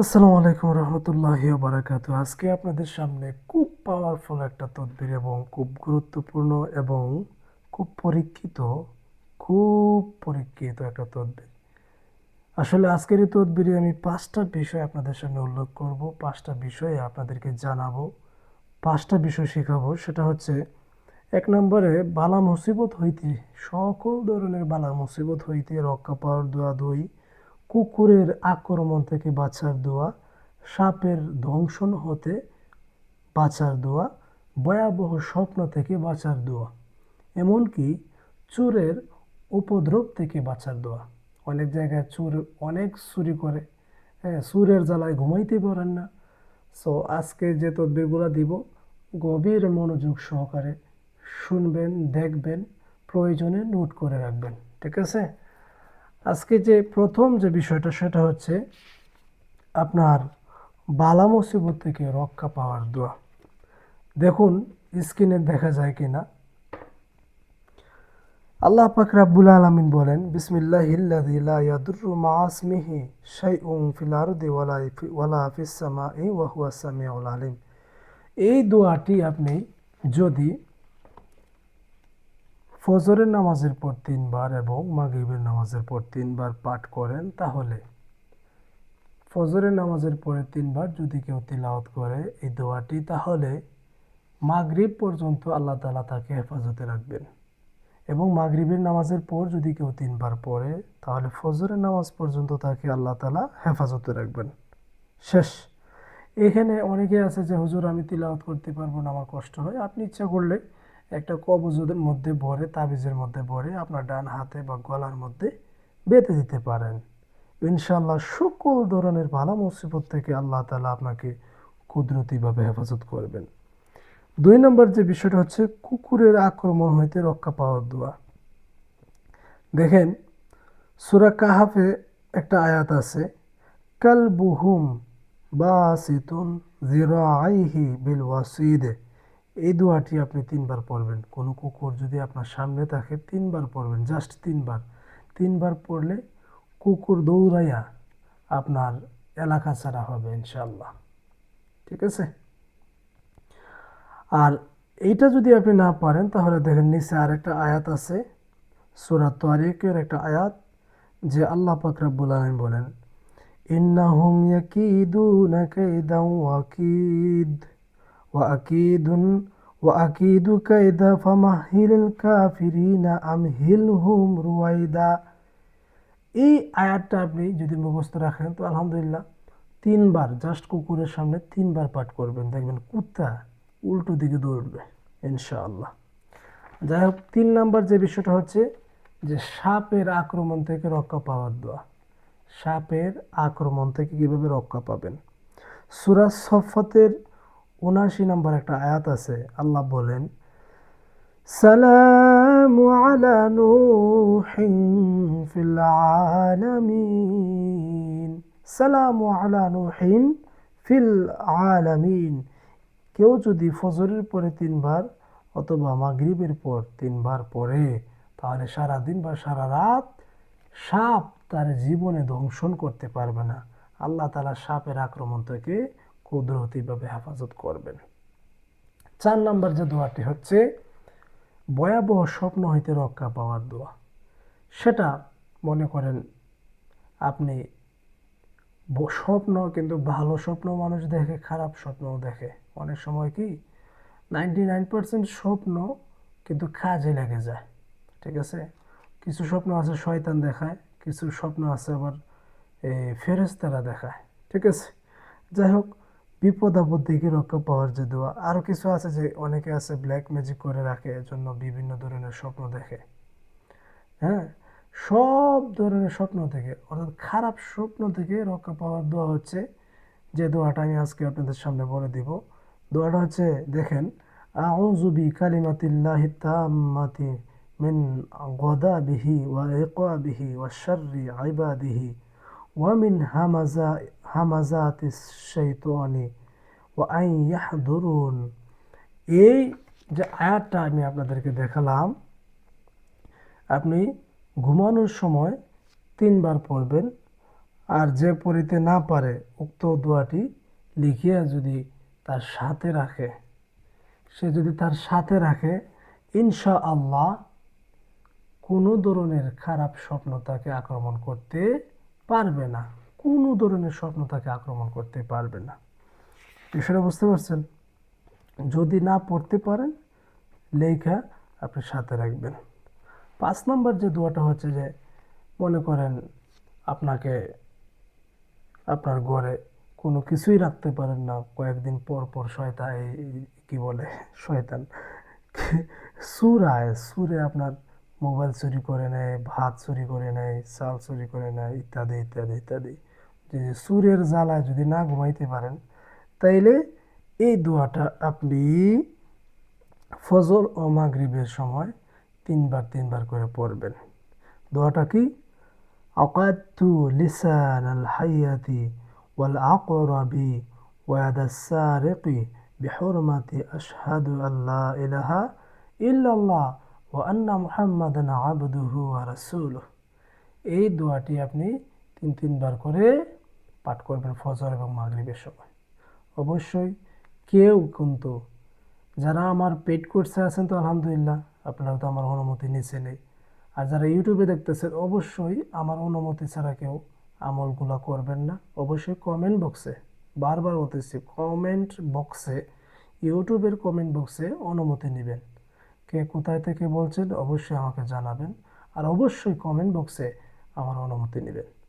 আসসালামু আলাইকুম রহমতুল্লাহি বারাকাতু আজকে আপনাদের সামনে খুব পাওয়ারফুল একটা তদবির এবং খুব গুরুত্বপূর্ণ এবং খুব পরীক্ষিত খুব পরীক্ষিত একটা তদবির। আসলে আজকের এই তদবিরে আমি পাঁচটা বিষয় আপনাদের সামনে উল্লেখ করব, পাঁচটা বিষয়ে আপনাদেরকে জানাব, পাঁচটা বিষয় শেখাবো। সেটা হচ্ছে, এক নম্বরে, বালা মুসিবত হইতে, সকল ধরনের বালা মুসিবত হইতে রক্ষা পাওয়ার দোয়া দুই। কুকুরের আক্রমণ থেকে বাঁচার দোয়া, সাপের দংশন হতে বাঁচার দোয়া, ভয়াবহ স্বপ্ন থেকে বাঁচার দোয়া, এমনকি চোরের উপদ্রব থেকে বাঁচার দোয়া। অনেক জায়গায় চোর অনেক চুরি করে হ্যাঁ সুরের জ্বালায় ঘুমাইতে পারেন না। সো আজকে যে তদবিরগুলো দিব, গভীর মনোযোগ সহকারে শুনবেন, দেখবেন, প্রয়োজনে নোট করে রাখবেন। ঠিক আছে? আজকে যে প্রথম যে বিষয়টা, সেটা হচ্ছে আপনার বালা মুসিবত থেকে রক্ষা পাওয়ার দোয়া। দেখুন, স্ক্রিনে দেখা যায় কি না আল্লাহ পাক রাব্বুল আলামিন বলেন, বিসমিল্লাহিল্লাযী লা ইয়াদুররু মা ইসমিহি শাইউন ফিল আরদি ওয়ালা ওয়ালা ফিস সামাই, ওয়া হুয়াস সামিউল আলিম। এই দোয়াটি আপনি যদি ফজরের নামাজের পর তিনবার এবং মাগরিবের নামাজের পর তিনবার পাঠ করেন, তাহলে ফজরের নামাজের পরে তিনবার যদি কেউ তিলাওয়াত করে এই দোয়াটি, তাহলে মাগরিব পর্যন্ত আল্লাহ তাআলা তাকে হেফাজতে রাখবেন। এবং মাগরিবের নামাজের পর যদি কেউ তিনবার পড়ে, তাহলে ফজরের নামাজ পর্যন্ত তাকে আল্লাহ তাআলা হেফাজতে রাখবেন। শেষ। এখানে অনেকে আছে যে, হুজুর, আমি তিলাওয়াত করতে পারব না, আমার কষ্ট হয়। আপনি ইচ্ছা করলে একটা কবজের মধ্যে ভরে তাবিজের মধ্যে ভরে আপনার ডান হাতে বা গলার মধ্যে বেঁধে দিতে পারেন। ইনশাআল্লাহ সকল ধরনের ভালো মুসিবত থেকে আল্লাহ তাআলা আপনাকে কুদরতিভাবে হেফাজত করবেন। দুই নম্বর যে বিষয়টা হচ্ছে, কুকুরের আক্রমণ হইতে রক্ষা পাওয়ার দোয়া। দেখেন, সুরা কাহাফে একটা আয়াত আছে, কালবুহুম বাসিতুন জিরাইহি বিল ওয়াসিদে। এই দোয়াটি আপনি তিনবার পড়বেন। কোনো কুকুর যদি আপনার সামনে থাকে, তিনবার পড়বেন জাস্ট তিনবার। তিনবার পড়লে কুকুর দৌড়াইয়া আপনার এলাকা ছাড়া হবে ইনশাল্লাহ ঠিক আছে? আর এইটা যদি আপনি না পারেন, তাহলে দেখেন নিচে আরেকটা আয়াত আছে সুরাত তারিকের একটা আয়াত, যে আল্লাহ পাক রাব্বুল আলামিন বলেন, ইন্নাহুম ইয়াকিদুনা কাইদান ওয়াকিদ ওয়া আকিদু কাইদা ফামাহিলিল কাফিরিনা আমহিলহুম রুয়াইদা এই আয়াতটা আপনি যদি মুখস্থ রাখেন, তো আলহামদুলিল্লাহ তিনবার, জাস্ট কুকুরের সামনে তিনবার পাঠ করবেন। দেখবেন কুত্তা উল্টো দিকে দৌড়বে, ইনশাআল্লাহ। যাই হোক, তিন নাম্বার যে বিষয়টা হচ্ছে যে সাপের আক্রমণ থেকে রক্ষা পাওয়ার দোয়া। সাপের আক্রমণ থেকে কীভাবে রক্ষা পাবেন? সুরা সফাতের উনাশি নাম্বার একটা আয়াত আছে, আল্লাহ বলেন, সালাম আলা নূহিন ফিল আলামিন। সালাম আলা নূহিন ফিল আলামিন। কেউ যদি ফজরের পরে তিনবার অথবা মাগরিবের পর তিনবার পড়ে, তাহলে সারা দিন বা সারা রাত সাপ তার জীবনে দংশন করতে পারবে না। আল্লাহ তালা সাপের আক্রমণ থেকে কুদরতিভাবে হেফাজত করবেন। চার নম্বর যে দোয়াটি হচ্ছে, ভয়াবহ স্বপ্ন হইতে রক্ষা পাওয়ার দোয়া। সেটা মনে করেন আপনি স্বপ্ন কিন্তু ভালো স্বপ্ন মানুষ দেখে, খারাপ স্বপ্নও দেখে। অনেক সময় কি নাইনটি নাইন পার্সেন্ট স্বপ্ন কিন্তু কাজে লেগে যায়। ঠিক আছে? কিছু স্বপ্ন আছে শয়তান দেখায়, কিছু স্বপ্ন আছে আবার ফেরেস্তারা দেখায়। ঠিক আছে? যাই হোক বিপদ আপদ থেকে রক্ষা পাওয়ার যে দোয়া আরও কিছু আছে যে অনেকে আছে ব্ল্যাক ম্যাজিক করে রাখে জন্য বিভিন্ন ধরনের স্বপ্ন দেখে। হ্যাঁ? সব ধরনের স্বপ্ন থেকে অর্থাৎ খারাপ স্বপ্ন থেকে রক্ষা পাওয়ার দোয়া হচ্ছে, যে দোয়াটা আমি আজকে আপনাদের সামনে বলে দিব। দোয়াটা হচ্ছে, দেখেন, আউযু বি কালিমাতিল্লাহি তাম্মাতি মিন গদাবিহি ওয়া ইকাবিহি ওয়া শাররি ইবাদিহি ওয়া মিন হামাজা হামাজাতিস শাইতানি ওয়া আন ইয়াহদুরুন এই যে আয়াতটা আমি আপনাদেরকে দেখালাম, আপনি ঘুমানোর সময় তিনবার পড়বেন, আর যে পড়িতে না পারে উক্ত দোয়াটি লিখিয়া যদি তার সাথে রাখে, সে যদি তার সাথে রাখে ইনশা আল্লাহ কোনো ধরনের খারাপ স্বপ্ন তাকে আক্রমণ করতে পারবে না। কোনো ধরনের স্বপ্ন তাকে আক্রমণ করতে পারবে না। বিষয়টা বুঝতে পারছেন? যদি না পড়তে পারেন, লেখা আপনি সাথে রাখবেন। পাঁচ নম্বর যে দোয়াটা হচ্ছে যে, মনে করেন আপনাকে আপনার ঘরে কোনো কিছুই রাখতে পারেন না। কয়েকদিন পর পর শয়তান, এই কি বলে, শয়তান সুর আয় সুরে আপনার মোবাইল চুরি করে নেয় ভাত চুরি করে নেয় চাল চুরি করে নেয় ইত্যাদি ইত্যাদি ইত্যাদি যে সুরের জ্বালায় যদি না ঘুমাইতে পারেন তাইলে এই দোয়াটা আপনি ফজর ও মাগরিবের সময় তিনবার তিনবার করে পড়বেন দোয়াটা কি عقدت لسان الحية والعقرب ويد السارق بحرمة أشهد أن لا إله إلا الله ও আন্না মুহাম্মাদান আবদুহু আরাসুল এই দোয়াটি আপনি তিন, তিনবার করে পাঠ করবেন ফজর এবং মাগরিবের সময়। অবশ্যই কেউ কিন্তু যারা আমার পেট কোর্সে আছেন তো আলহামদুলিল্লাহ, আপনারা তো আমার অনুমতি নিচে নেই। আর যারা ইউটিউবে দেখতেছেন, অবশ্যই আমার অনুমতি ছাড়া কেউ আমলগুলো করবেন না। অবশ্যই কমেন্ট বক্সে বারবার বলতেছি কমেন্ট বক্সে ইউটিউবের কমেন্ট বক্সে অনুমতি নেবেন। কে কোথায় থেকে বলছেন অবশ্যই আমাকে জানাবেন। আর অবশ্যই কমেন্ট বক্সে আমার অনুমতি নেবেন।